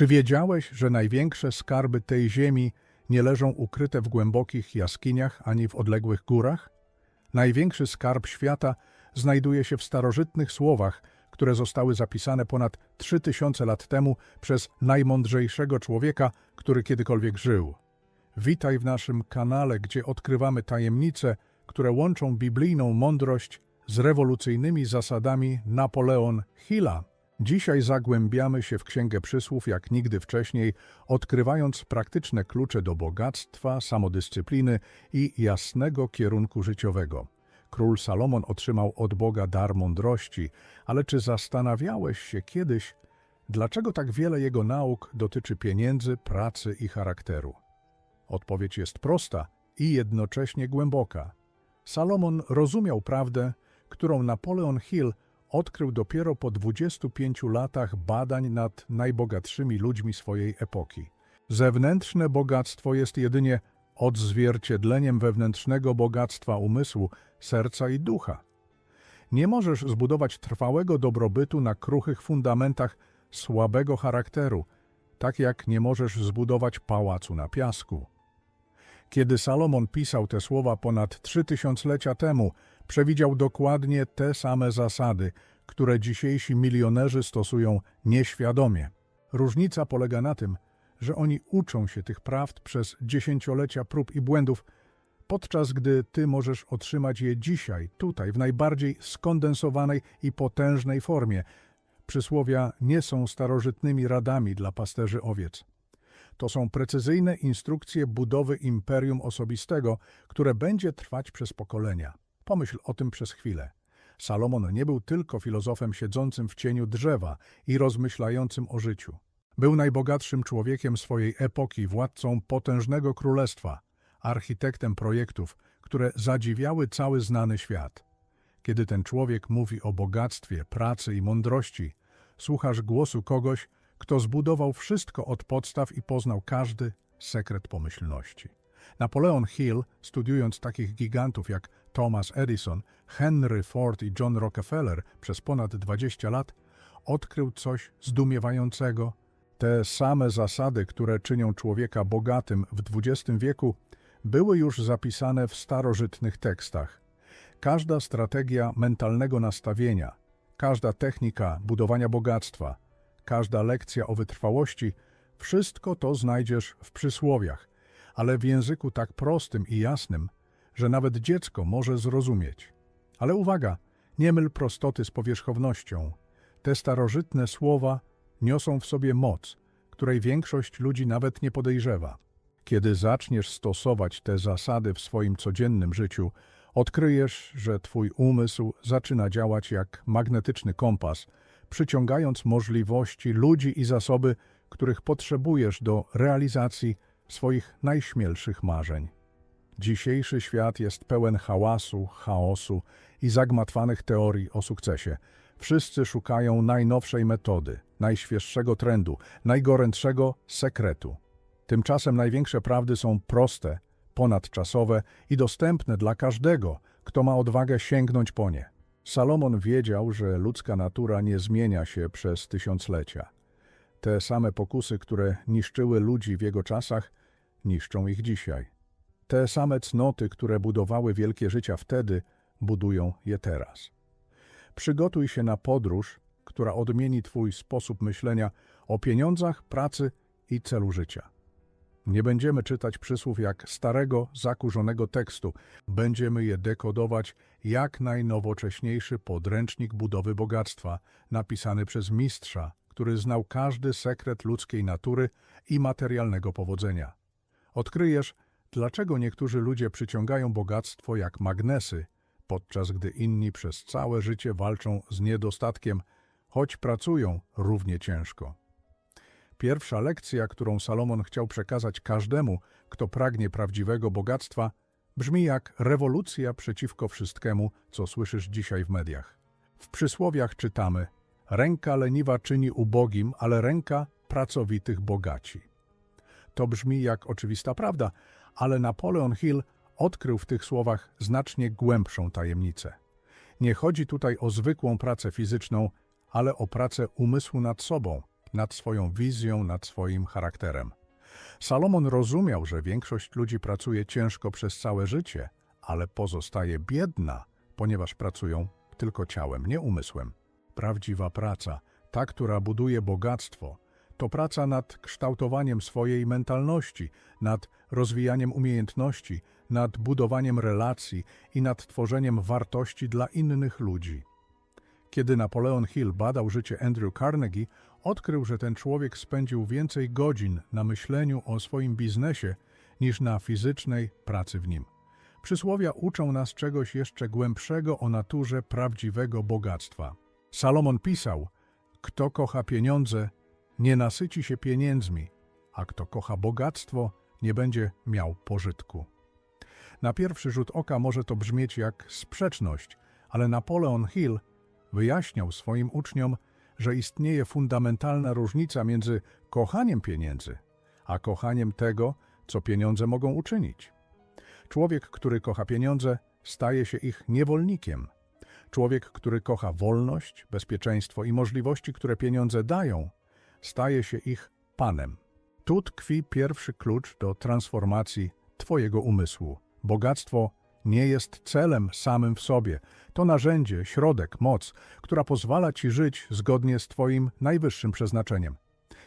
Czy wiedziałeś, że największe skarby tej ziemi nie leżą ukryte w głębokich jaskiniach ani w odległych górach? Największy skarb świata znajduje się w starożytnych słowach, które zostały zapisane ponad 3000 lat temu przez najmądrzejszego człowieka, który kiedykolwiek żył. Witaj w naszym kanale, gdzie odkrywamy tajemnice, które łączą biblijną mądrość z rewolucyjnymi zasadami Napoleon Hilla. Dzisiaj zagłębiamy się w Księgę Przysłów jak nigdy wcześniej, odkrywając praktyczne klucze do bogactwa, samodyscypliny i jasnego kierunku życiowego. Król Salomon otrzymał od Boga dar mądrości, ale czy zastanawiałeś się kiedyś, dlaczego tak wiele jego nauk dotyczy pieniędzy, pracy i charakteru? Odpowiedź jest prosta i jednocześnie głęboka. Salomon rozumiał prawdę, którą Napoleon Hill odkrył dopiero po 25 latach badań nad najbogatszymi ludźmi swojej epoki. Zewnętrzne bogactwo jest jedynie odzwierciedleniem wewnętrznego bogactwa umysłu, serca i ducha. Nie możesz zbudować trwałego dobrobytu na kruchych fundamentach słabego charakteru, tak jak nie możesz zbudować pałacu na piasku. Kiedy Salomon pisał te słowa ponad trzy tysiąclecia temu, przewidział dokładnie te same zasady, które dzisiejsi milionerzy stosują nieświadomie. Różnica polega na tym, że oni uczą się tych prawd przez dziesięciolecia prób i błędów, podczas gdy ty możesz otrzymać je dzisiaj, tutaj, w najbardziej skondensowanej i potężnej formie. Przysłowia nie są starożytnymi radami dla pasterzy owiec. To są precyzyjne instrukcje budowy imperium osobistego, które będzie trwać przez pokolenia. Pomyśl o tym przez chwilę. Salomon nie był tylko filozofem siedzącym w cieniu drzewa i rozmyślającym o życiu. Był najbogatszym człowiekiem swojej epoki, władcą potężnego królestwa, architektem projektów, które zadziwiały cały znany świat. Kiedy ten człowiek mówi o bogactwie, pracy i mądrości, słuchasz głosu kogoś, kto zbudował wszystko od podstaw i poznał każdy sekret pomyślności. Napoleon Hill, studiując takich gigantów jak Thomas Edison, Henry Ford i John Rockefeller przez ponad 20 lat, odkrył coś zdumiewającego. Te same zasady, które czynią człowieka bogatym w XX wieku, były już zapisane w starożytnych tekstach. Każda strategia mentalnego nastawienia, każda technika budowania bogactwa, każda lekcja o wytrwałości, wszystko to znajdziesz w przysłowiach, ale w języku tak prostym i jasnym, że nawet dziecko może zrozumieć. Ale uwaga, nie myl prostoty z powierzchownością. Te starożytne słowa niosą w sobie moc, której większość ludzi nawet nie podejrzewa. Kiedy zaczniesz stosować te zasady w swoim codziennym życiu, odkryjesz, że twój umysł zaczyna działać jak magnetyczny kompas, przyciągając możliwości, ludzi i zasoby, których potrzebujesz do realizacji swoich najśmielszych marzeń. Dzisiejszy świat jest pełen hałasu, chaosu i zagmatwanych teorii o sukcesie. Wszyscy szukają najnowszej metody, najświeższego trendu, najgorętszego sekretu. Tymczasem największe prawdy są proste, ponadczasowe i dostępne dla każdego, kto ma odwagę sięgnąć po nie. Salomon wiedział, że ludzka natura nie zmienia się przez tysiąclecia. Te same pokusy, które niszczyły ludzi w jego czasach, niszczą ich dzisiaj. Te same cnoty, które budowały wielkie życia wtedy, budują je teraz. Przygotuj się na podróż, która odmieni Twój sposób myślenia o pieniądzach, pracy i celu życia. Nie będziemy czytać przysłów jak starego, zakurzonego tekstu. Będziemy je dekodować jak najnowocześniejszy podręcznik budowy bogactwa, napisany przez mistrza, który znał każdy sekret ludzkiej natury i materialnego powodzenia. Odkryjesz, dlaczego niektórzy ludzie przyciągają bogactwo jak magnesy, podczas gdy inni przez całe życie walczą z niedostatkiem, choć pracują równie ciężko. Pierwsza lekcja, którą Salomon chciał przekazać każdemu, kto pragnie prawdziwego bogactwa, brzmi jak rewolucja przeciwko wszystkiemu, co słyszysz dzisiaj w mediach. W przysłowiach czytamy: Ręka leniwa czyni ubogim, ale ręka pracowitych bogaci. To brzmi jak oczywista prawda, ale Napoleon Hill odkrył w tych słowach znacznie głębszą tajemnicę. Nie chodzi tutaj o zwykłą pracę fizyczną, ale o pracę umysłu nad sobą, nad swoją wizją, nad swoim charakterem. Salomon rozumiał, że większość ludzi pracuje ciężko przez całe życie, ale pozostaje biedna, ponieważ pracują tylko ciałem, nie umysłem. Prawdziwa praca, ta, która buduje bogactwo, to praca nad kształtowaniem swojej mentalności, nad rozwijaniem umiejętności, nad budowaniem relacji i nad tworzeniem wartości dla innych ludzi. Kiedy Napoleon Hill badał życie Andrew Carnegie, odkrył, że ten człowiek spędził więcej godzin na myśleniu o swoim biznesie niż na fizycznej pracy w nim. Przysłowia uczą nas czegoś jeszcze głębszego o naturze prawdziwego bogactwa. Salomon pisał: Kto kocha pieniądze, nie nasyci się pieniędzmi, a kto kocha bogactwo, nie będzie miał pożytku. Na pierwszy rzut oka może to brzmieć jak sprzeczność, ale Napoleon Hill wyjaśniał swoim uczniom, że istnieje fundamentalna różnica między kochaniem pieniędzy, a kochaniem tego, co pieniądze mogą uczynić. Człowiek, który kocha pieniądze, staje się ich niewolnikiem. Człowiek, który kocha wolność, bezpieczeństwo i możliwości, które pieniądze dają, staje się ich panem. Tu tkwi pierwszy klucz do transformacji Twojego umysłu. Bogactwo nie jest celem samym w sobie. To narzędzie, środek, moc, która pozwala Ci żyć zgodnie z Twoim najwyższym przeznaczeniem.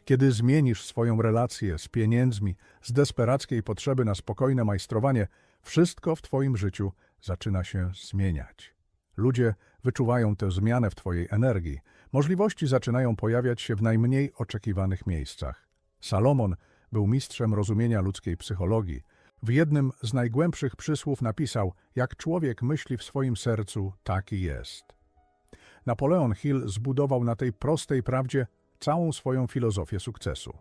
Kiedy zmienisz swoją relację z pieniędzmi, z desperackiej potrzeby na spokojne majstrowanie, wszystko w Twoim życiu zaczyna się zmieniać. Ludzie wyczuwają tę zmianę w Twojej energii. Możliwości zaczynają pojawiać się w najmniej oczekiwanych miejscach. Salomon był mistrzem rozumienia ludzkiej psychologii. W jednym z najgłębszych przysłów napisał: Jak człowiek myśli w swoim sercu, taki jest. Napoleon Hill zbudował na tej prostej prawdzie całą swoją filozofię sukcesu.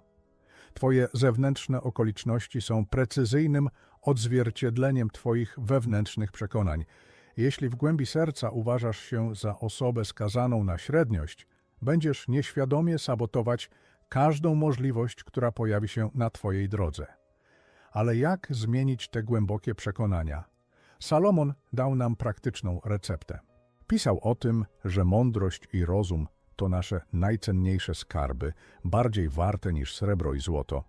Twoje zewnętrzne okoliczności są precyzyjnym odzwierciedleniem Twoich wewnętrznych przekonań. Jeśli w głębi serca uważasz się za osobę skazaną na średniość, będziesz nieświadomie sabotować każdą możliwość, która pojawi się na Twojej drodze. Ale jak zmienić te głębokie przekonania? Salomon dał nam praktyczną receptę. Pisał o tym, że mądrość i rozum to nasze najcenniejsze skarby, bardziej warte niż srebro i złoto.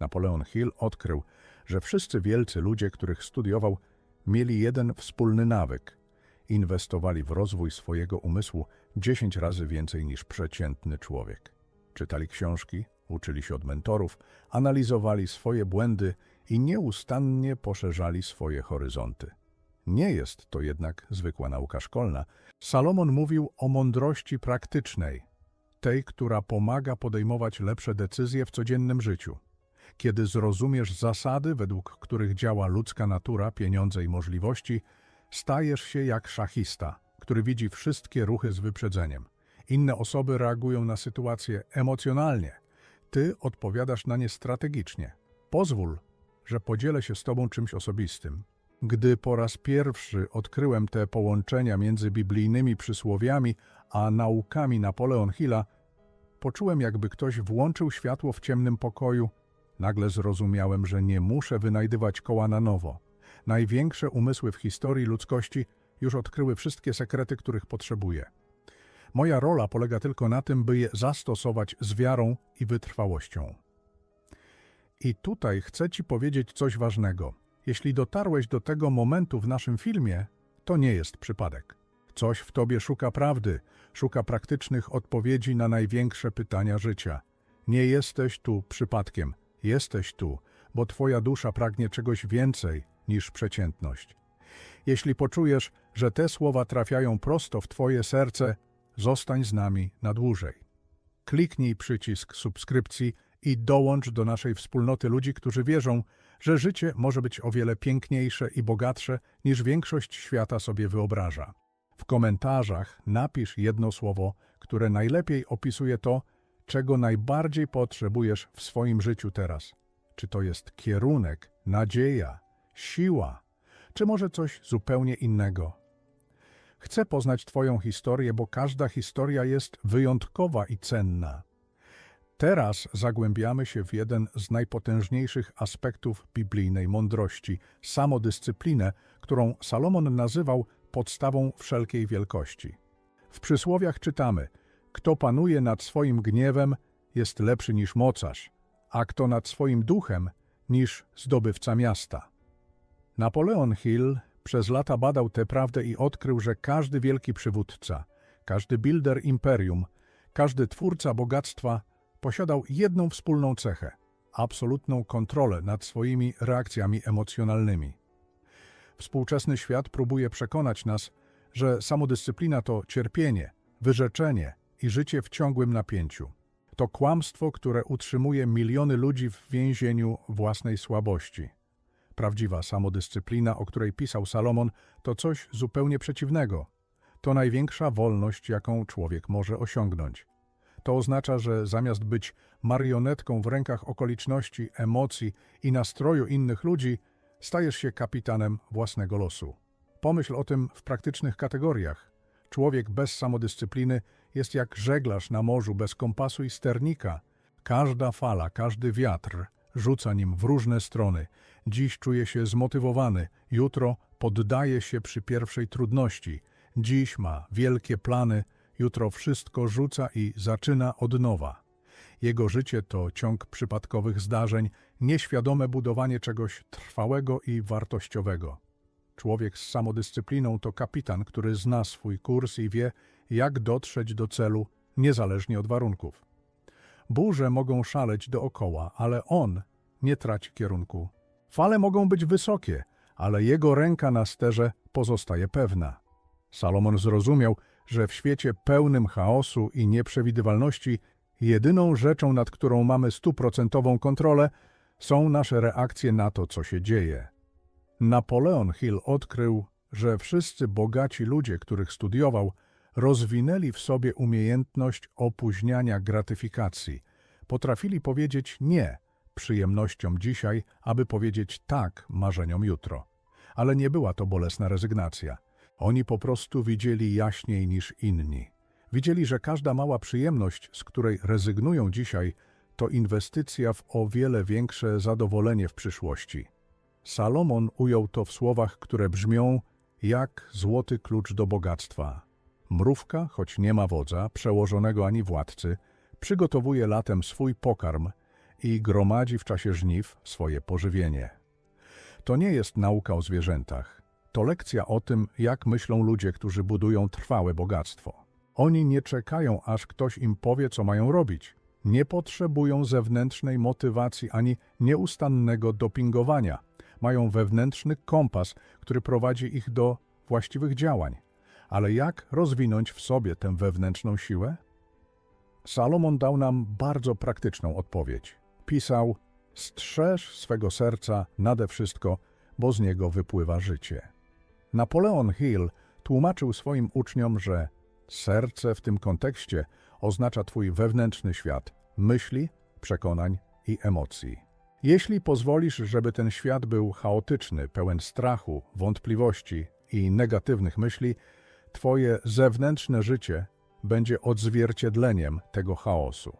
Napoleon Hill odkrył, że wszyscy wielcy ludzie, których studiował, mieli jeden wspólny nawyk. Inwestowali w rozwój swojego umysłu dziesięć razy więcej niż przeciętny człowiek. Czytali książki, uczyli się od mentorów, analizowali swoje błędy i nieustannie poszerzali swoje horyzonty. Nie jest to jednak zwykła nauka szkolna. Salomon mówił o mądrości praktycznej, tej, która pomaga podejmować lepsze decyzje w codziennym życiu. Kiedy zrozumiesz zasady, według których działa ludzka natura, pieniądze i możliwości, stajesz się jak szachista, który widzi wszystkie ruchy z wyprzedzeniem. Inne osoby reagują na sytuację emocjonalnie. Ty odpowiadasz na nie strategicznie. Pozwól, że podzielę się z Tobą czymś osobistym. Gdy po raz pierwszy odkryłem te połączenia między biblijnymi przysłowiami a naukami Napoleon Hilla, poczułem, jakby ktoś włączył światło w ciemnym pokoju. Nagle zrozumiałem, że nie muszę wynajdywać koła na nowo. Największe umysły w historii ludzkości już odkryły wszystkie sekrety, których potrzebuję. Moja rola polega tylko na tym, by je zastosować z wiarą i wytrwałością. I tutaj chcę Ci powiedzieć coś ważnego. Jeśli dotarłeś do tego momentu w naszym filmie, to nie jest przypadek. Coś w Tobie szuka prawdy, szuka praktycznych odpowiedzi na największe pytania życia. Nie jesteś tu przypadkiem, jesteś tu, bo Twoja dusza pragnie czegoś więcej niż przeciętność. Jeśli poczujesz, że te słowa trafiają prosto w Twoje serce, zostań z nami na dłużej. Kliknij przycisk subskrypcji i dołącz do naszej wspólnoty ludzi, którzy wierzą, że życie może być o wiele piękniejsze i bogatsze niż większość świata sobie wyobraża. W komentarzach napisz jedno słowo, które najlepiej opisuje to, czego najbardziej potrzebujesz w swoim życiu teraz. Czy to jest kierunek, nadzieja, siła, czy może coś zupełnie innego? Chcę poznać Twoją historię, bo każda historia jest wyjątkowa i cenna. Teraz zagłębiamy się w jeden z najpotężniejszych aspektów biblijnej mądrości samodyscyplinę, którą Salomon nazywał podstawą wszelkiej wielkości. W przysłowiach czytamy: Kto panuje nad swoim gniewem, jest lepszy niż mocarz, a kto nad swoim duchem niż zdobywca miasta. Napoleon Hill przez lata badał tę prawdę i odkrył, że każdy wielki przywódca, każdy builder imperium, każdy twórca bogactwa posiadał jedną wspólną cechę absolutną kontrolę nad swoimi reakcjami emocjonalnymi. Współczesny świat próbuje przekonać nas, że samodyscyplina to cierpienie, wyrzeczenie i życie w ciągłym napięciu. To kłamstwo, które utrzymuje miliony ludzi w więzieniu własnej słabości. Prawdziwa samodyscyplina, o której pisał Salomon, to coś zupełnie przeciwnego. To największa wolność, jaką człowiek może osiągnąć. To oznacza, że zamiast być marionetką w rękach okoliczności, emocji i nastroju innych ludzi, stajesz się kapitanem własnego losu. Pomyśl o tym w praktycznych kategoriach. Człowiek bez samodyscypliny jest jak żeglarz na morzu bez kompasu i sternika. Każda fala, każdy wiatr rzuca nim w różne strony. Dziś czuje się zmotywowany, jutro poddaje się przy pierwszej trudności. Dziś ma wielkie plany, jutro wszystko rzuca i zaczyna od nowa. Jego życie to ciąg przypadkowych zdarzeń, nieświadome budowanie czegoś trwałego i wartościowego. Człowiek z samodyscypliną to kapitan, który zna swój kurs i wie, jak dotrzeć do celu, niezależnie od warunków. Burze mogą szaleć dookoła, ale on nie traci kierunku. Fale mogą być wysokie, ale jego ręka na sterze pozostaje pewna. Salomon zrozumiał, że w świecie pełnym chaosu i nieprzewidywalności jedyną rzeczą, nad którą mamy stuprocentową kontrolę, są nasze reakcje na to, co się dzieje. Napoleon Hill odkrył, że wszyscy bogaci ludzie, których studiował, rozwinęli w sobie umiejętność opóźniania gratyfikacji. Potrafili powiedzieć nie przyjemnościom dzisiaj, aby powiedzieć tak marzeniom jutro. Ale nie była to bolesna rezygnacja. Oni po prostu widzieli jaśniej niż inni. Widzieli, że każda mała przyjemność, z której rezygnują dzisiaj, to inwestycja w o wiele większe zadowolenie w przyszłości. Salomon ujął to w słowach, które brzmią jak złoty klucz do bogactwa. Mrówka, choć nie ma wodza, przełożonego ani władcy, przygotowuje latem swój pokarm i gromadzi w czasie żniw swoje pożywienie. To nie jest nauka o zwierzętach. To lekcja o tym, jak myślą ludzie, którzy budują trwałe bogactwo. Oni nie czekają, aż ktoś im powie, co mają robić. Nie potrzebują zewnętrznej motywacji ani nieustannego dopingowania. Mają wewnętrzny kompas, który prowadzi ich do właściwych działań. Ale jak rozwinąć w sobie tę wewnętrzną siłę? Salomon dał nam bardzo praktyczną odpowiedź. Pisał: Strzeż swego serca nade wszystko, bo z niego wypływa życie. Napoleon Hill tłumaczył swoim uczniom, że serce w tym kontekście oznacza Twój wewnętrzny świat myśli, przekonań i emocji. Jeśli pozwolisz, żeby ten świat był chaotyczny, pełen strachu, wątpliwości i negatywnych myśli, Twoje zewnętrzne życie będzie odzwierciedleniem tego chaosu.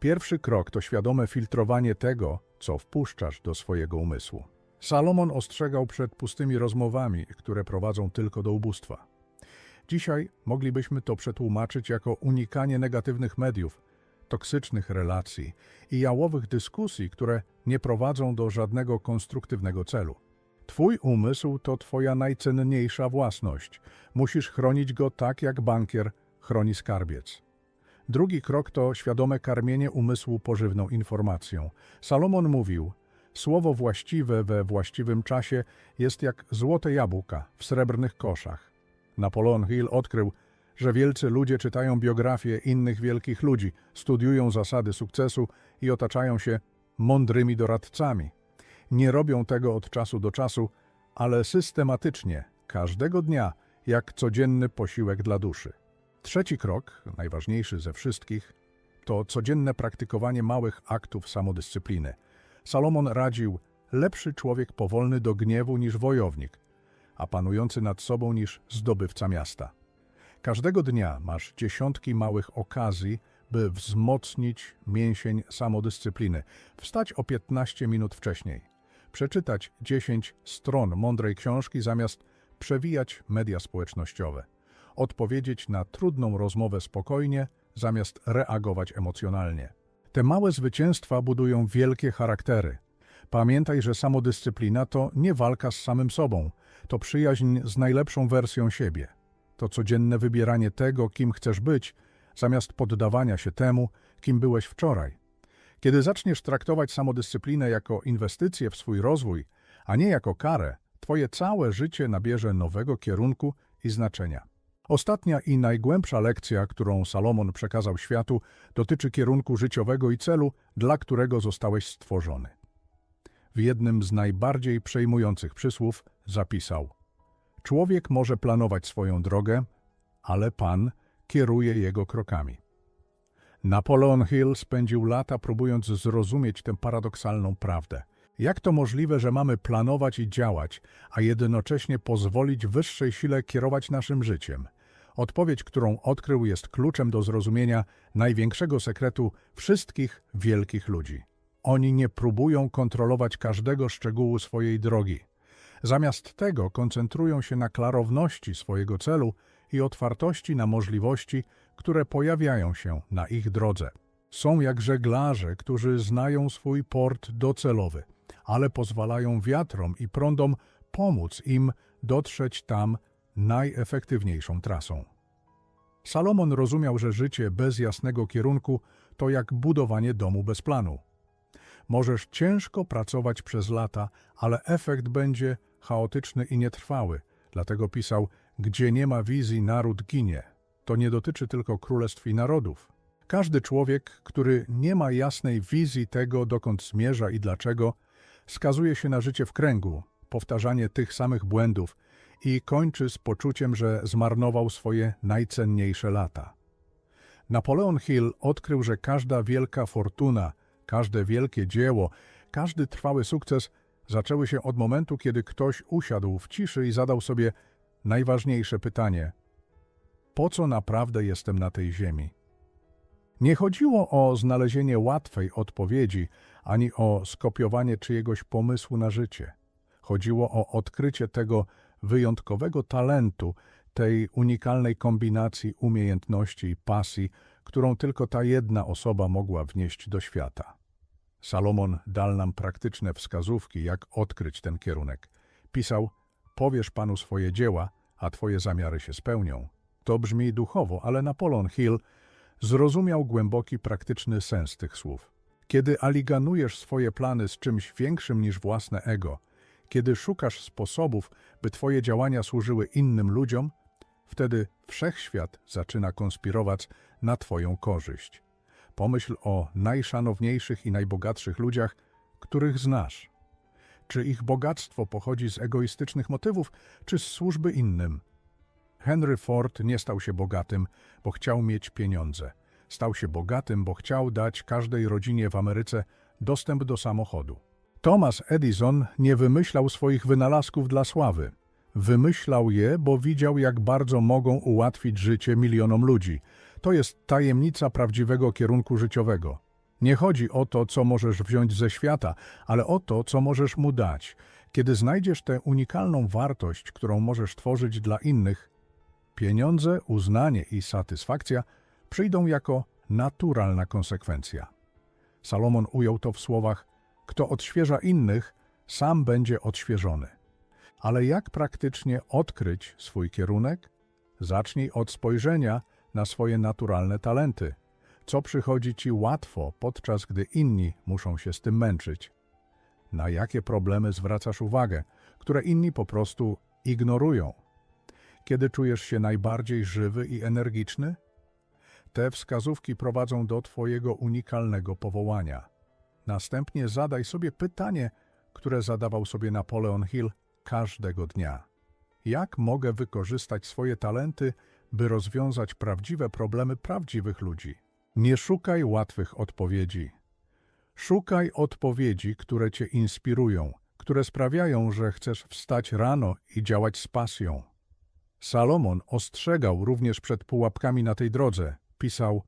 Pierwszy krok to świadome filtrowanie tego, co wpuszczasz do swojego umysłu. Salomon ostrzegał przed pustymi rozmowami, które prowadzą tylko do ubóstwa. Dzisiaj moglibyśmy to przetłumaczyć jako unikanie negatywnych mediów, toksycznych relacji i jałowych dyskusji, które nie prowadzą do żadnego konstruktywnego celu. Twój umysł to Twoja najcenniejsza własność. Musisz chronić go tak, jak bankier chroni skarbiec. Drugi krok to świadome karmienie umysłu pożywną informacją. Salomon mówił: Słowo właściwe we właściwym czasie jest jak złote jabłka w srebrnych koszach. Napoleon Hill odkrył, że wielcy ludzie czytają biografie innych wielkich ludzi, studiują zasady sukcesu i otaczają się mądrymi doradcami. Nie robią tego od czasu do czasu, ale systematycznie, każdego dnia, jak codzienny posiłek dla duszy. Trzeci krok, najważniejszy ze wszystkich, to codzienne praktykowanie małych aktów samodyscypliny. Salomon radził, lepszy człowiek powolny do gniewu niż wojownik, a panujący nad sobą niż zdobywca miasta. Każdego dnia masz dziesiątki małych okazji, by wzmocnić mięsień samodyscypliny. Wstać o 15 minut wcześniej. Przeczytać 10 stron mądrej książki zamiast przewijać media społecznościowe. Odpowiedzieć na trudną rozmowę spokojnie zamiast reagować emocjonalnie. Te małe zwycięstwa budują wielkie charaktery. Pamiętaj, że samodyscyplina to nie walka z samym sobą, to przyjaźń z najlepszą wersją siebie. To codzienne wybieranie tego, kim chcesz być, zamiast poddawania się temu, kim byłeś wczoraj. Kiedy zaczniesz traktować samodyscyplinę jako inwestycję w swój rozwój, a nie jako karę, twoje całe życie nabierze nowego kierunku i znaczenia. Ostatnia i najgłębsza lekcja, którą Salomon przekazał światu, dotyczy kierunku życiowego i celu, dla którego zostałeś stworzony. W jednym z najbardziej przejmujących przysłów zapisał: Człowiek może planować swoją drogę, ale Pan kieruje jego krokami. Napoleon Hill spędził lata próbując zrozumieć tę paradoksalną prawdę. Jak to możliwe, że mamy planować i działać, a jednocześnie pozwolić wyższej sile kierować naszym życiem? Odpowiedź, którą odkrył, jest kluczem do zrozumienia największego sekretu wszystkich wielkich ludzi. Oni nie próbują kontrolować każdego szczegółu swojej drogi. Zamiast tego koncentrują się na klarowności swojego celu i otwartości na możliwości, które pojawiają się na ich drodze. Są jak żeglarze, którzy znają swój port docelowy, ale pozwalają wiatrom i prądom pomóc im dotrzeć tam najefektywniejszą trasą. Salomon rozumiał, że życie bez jasnego kierunku to jak budowanie domu bez planu. Możesz ciężko pracować przez lata, ale efekt będzie chaotyczny i nietrwały. Dlatego pisał, gdzie nie ma wizji, naród ginie. To nie dotyczy tylko królestw i narodów. Każdy człowiek, który nie ma jasnej wizji tego, dokąd zmierza i dlaczego, skazuje się na życie w kręgu, powtarzanie tych samych błędów i kończy z poczuciem, że zmarnował swoje najcenniejsze lata. Napoleon Hill odkrył, że każda wielka fortuna, każde wielkie dzieło, każdy trwały sukces zaczęły się od momentu, kiedy ktoś usiadł w ciszy i zadał sobie najważniejsze pytanie: po co naprawdę jestem na tej ziemi? Nie chodziło o znalezienie łatwej odpowiedzi, ani o skopiowanie czyjegoś pomysłu na życie. Chodziło o odkrycie tego wyjątkowego talentu, tej unikalnej kombinacji umiejętności i pasji, którą tylko ta jedna osoba mogła wnieść do świata. Salomon dał nam praktyczne wskazówki, jak odkryć ten kierunek. Pisał, powiesz Panu swoje dzieła, a Twoje zamiary się spełnią. To brzmi duchowo, ale Napoleon Hill zrozumiał głęboki, praktyczny sens tych słów. Kiedy aliganujesz swoje plany z czymś większym niż własne ego, kiedy szukasz sposobów, by Twoje działania służyły innym ludziom, wtedy wszechświat zaczyna konspirować na Twoją korzyść. Pomyśl o najszanowniejszych i najbogatszych ludziach, których znasz. Czy ich bogactwo pochodzi z egoistycznych motywów, czy z służby innym? Henry Ford nie stał się bogatym, bo chciał mieć pieniądze. Stał się bogatym, bo chciał dać każdej rodzinie w Ameryce dostęp do samochodu. Thomas Edison nie wymyślał swoich wynalazków dla sławy. Wymyślał je, bo widział, jak bardzo mogą ułatwić życie milionom ludzi. To jest tajemnica prawdziwego kierunku życiowego. Nie chodzi o to, co możesz wziąć ze świata, ale o to, co możesz mu dać. Kiedy znajdziesz tę unikalną wartość, którą możesz tworzyć dla innych, pieniądze, uznanie i satysfakcja przyjdą jako naturalna konsekwencja. Salomon ujął to w słowach: Kto odświeża innych, sam będzie odświeżony. Ale jak praktycznie odkryć swój kierunek? Zacznij od spojrzenia na swoje naturalne talenty. Co przychodzi ci łatwo, podczas gdy inni muszą się z tym męczyć? Na jakie problemy zwracasz uwagę, które inni po prostu ignorują? Kiedy czujesz się najbardziej żywy i energiczny? Te wskazówki prowadzą do Twojego unikalnego powołania. Następnie zadaj sobie pytanie, które zadawał sobie Napoleon Hill każdego dnia. Jak mogę wykorzystać swoje talenty, by rozwiązać prawdziwe problemy prawdziwych ludzi? Nie szukaj łatwych odpowiedzi. Szukaj odpowiedzi, które Cię inspirują, które sprawiają, że chcesz wstać rano i działać z pasją. Salomon ostrzegał również przed pułapkami na tej drodze. Pisał: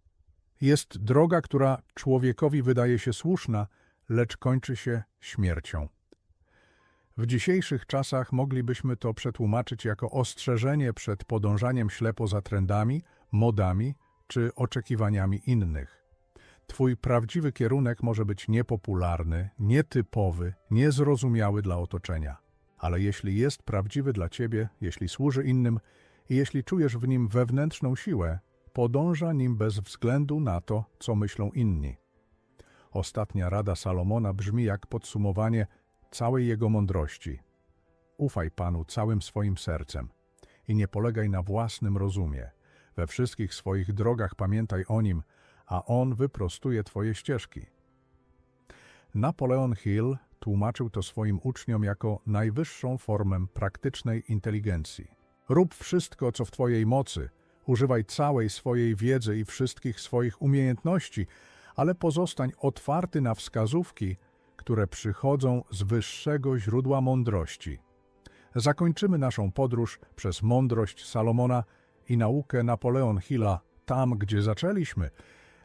Jest droga, która człowiekowi wydaje się słuszna, lecz kończy się śmiercią. W dzisiejszych czasach moglibyśmy to przetłumaczyć jako ostrzeżenie przed podążaniem ślepo za trendami, modami czy oczekiwaniami innych. Twój prawdziwy kierunek może być niepopularny, nietypowy, niezrozumiały dla otoczenia. Ale jeśli jest prawdziwy dla Ciebie, jeśli służy innym i jeśli czujesz w nim wewnętrzną siłę, podąża nim bez względu na to, co myślą inni. Ostatnia rada Salomona brzmi jak podsumowanie całej jego mądrości. Ufaj Panu całym swoim sercem i nie polegaj na własnym rozumie. We wszystkich swoich drogach pamiętaj o nim, a on wyprostuje Twoje ścieżki. Napoleon Hill tłumaczył to swoim uczniom jako najwyższą formę praktycznej inteligencji. Rób wszystko, co w Twojej mocy, używaj całej swojej wiedzy i wszystkich swoich umiejętności, ale pozostań otwarty na wskazówki, które przychodzą z wyższego źródła mądrości. Zakończymy naszą podróż przez mądrość Salomona i naukę Napoleon Hilla tam, gdzie zaczęliśmy.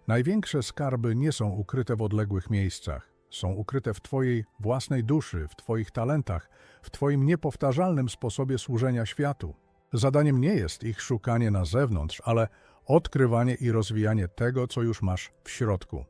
Największe skarby nie są ukryte w odległych miejscach. Są ukryte w Twojej własnej duszy, w Twoich talentach, w Twoim niepowtarzalnym sposobie służenia światu. Zadaniem nie jest ich szukanie na zewnątrz, ale odkrywanie i rozwijanie tego, co już masz w środku.